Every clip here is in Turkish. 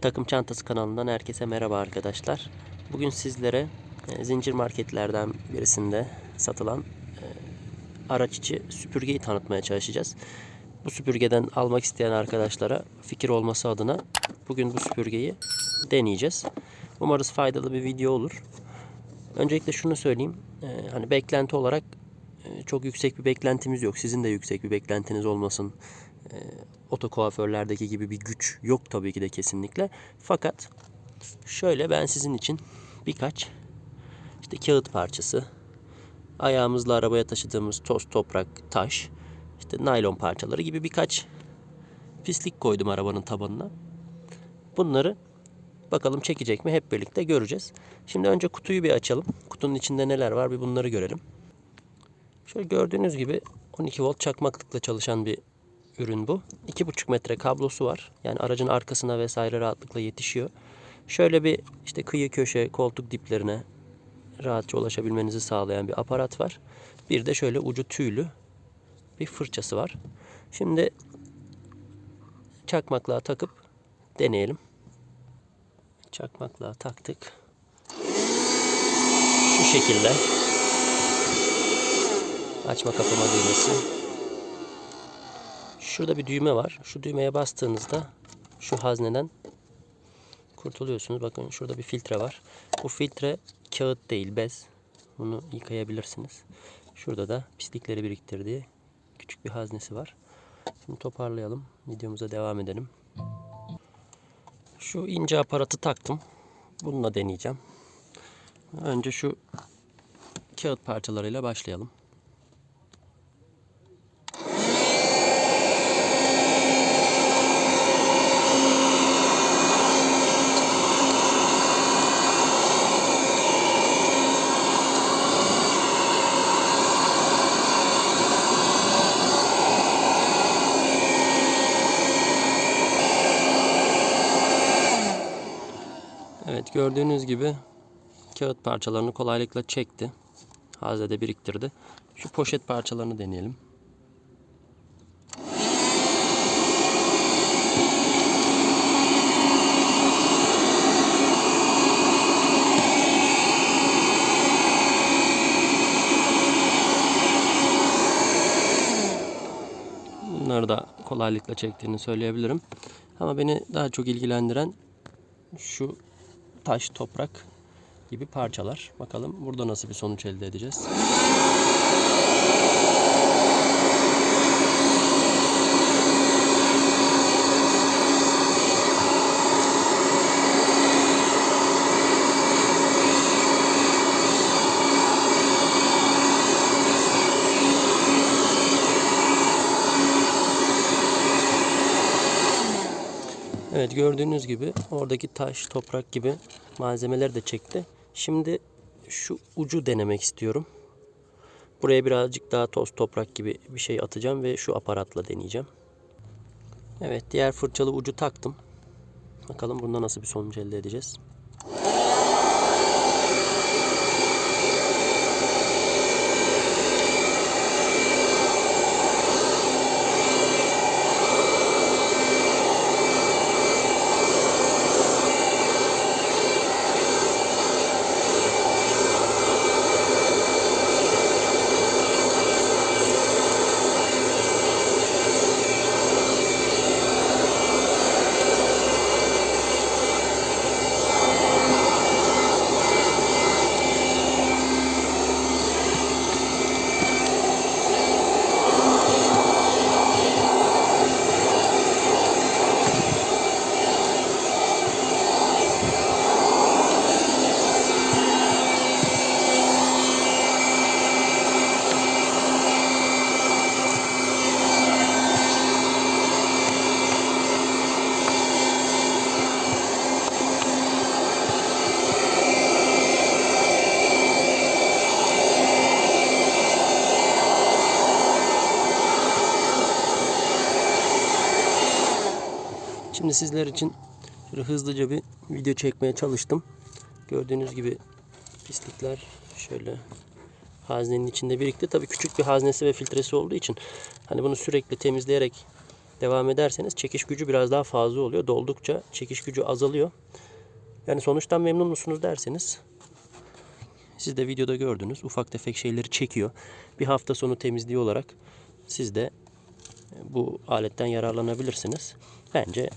Takım Çantası kanalından herkese merhaba arkadaşlar. Bugün sizlere e, zincir marketlerden birisinde satılan e, araç içi süpürgeyi tanıtmaya çalışacağız. Bu süpürgeden almak isteyen arkadaşlara fikir olması adına bugün bu süpürgeyi deneyeceğiz. Umarız faydalı bir video olur. Öncelikle şunu söyleyeyim. e, hani beklenti olarak çok yüksek bir beklentimiz yok. Sizin de yüksek bir beklentiniz olmasın. E, oto kuaförlerdeki gibi bir güç yok tabii ki de kesinlikle. Fakat şöyle ben sizin için birkaç işte kağıt parçası, ayağımızla arabaya taşıdığımız toz, toprak, taş, işte naylon parçaları gibi birkaç pislik koydum arabanın tabanına. Bunları bakalım çekecek mi hep birlikte göreceğiz. Şimdi önce kutuyu bir açalım. Kutunun içinde neler var bir bunları görelim. Şöyle gördüğünüz gibi 12 volt çakmaklıkla çalışan bir ürün bu. 2,5 metre kablosu var. Yani aracın arkasına vesaire rahatlıkla yetişiyor. Şöyle bir işte kıyı köşe koltuk diplerine rahatça ulaşabilmenizi sağlayan bir aparat var. Bir de şöyle ucu tüylü bir fırçası var. Şimdi çakmaklığa takıp deneyelim. Çakmaklığa taktık. Şu şekilde. Açma kapama düğmesi. Şurada bir düğme var. Şu düğmeye bastığınızda şu hazneden kurtuluyorsunuz. Bakın şurada bir filtre var. Bu filtre kağıt değil bez. Bunu yıkayabilirsiniz. Şurada da pislikleri biriktirdiği küçük bir haznesi var. Şimdi toparlayalım. Videomuza devam edelim. Şu ince aparatı taktım. Bununla deneyeceğim. Önce şu kağıt parçalarıyla başlayalım. Evet gördüğünüz gibi kağıt parçalarını kolaylıkla çekti. Haznede biriktirdi. Şu poşet parçalarını deneyelim. Bunları da kolaylıkla çektiğini söyleyebilirim. Ama beni daha çok ilgilendiren şu taş, toprak gibi parçalar. Bakalım burada nasıl bir sonuç elde edeceğiz. Evet gördüğünüz gibi oradaki taş, toprak gibi malzemeler de çekti. Şimdi şu ucu denemek istiyorum. Buraya birazcık daha toz toprak gibi bir şey atacağım ve şu aparatla deneyeceğim. Evet diğer fırçalı ucu taktım. Bakalım bunda nasıl bir sonuç elde edeceğiz. Şimdi sizler için şöyle hızlıca bir video çekmeye çalıştım. Gördüğünüz gibi pislikler şöyle haznenin içinde birikti. Tabii küçük bir haznesi ve filtresi olduğu için hani bunu sürekli temizleyerek devam ederseniz çekiş gücü biraz daha fazla oluyor. Doldukça çekiş gücü azalıyor. Yani sonuçtan memnun musunuz derseniz siz de videoda gördünüz. Ufak tefek şeyleri çekiyor. Bir hafta sonu temizliği olarak siz de bu aletten yararlanabilirsiniz. Bence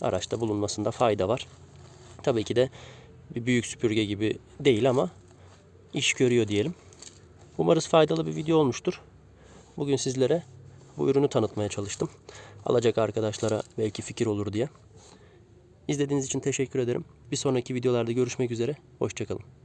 araçta bulunmasında fayda var. Tabii ki de bir büyük süpürge gibi değil ama iş görüyor diyelim. Umarız faydalı bir video olmuştur. Bugün sizlere bu ürünü tanıtmaya çalıştım. Alacak arkadaşlara belki fikir olur diye. İzlediğiniz için teşekkür ederim. Bir sonraki videolarda görüşmek üzere. Hoşçakalın.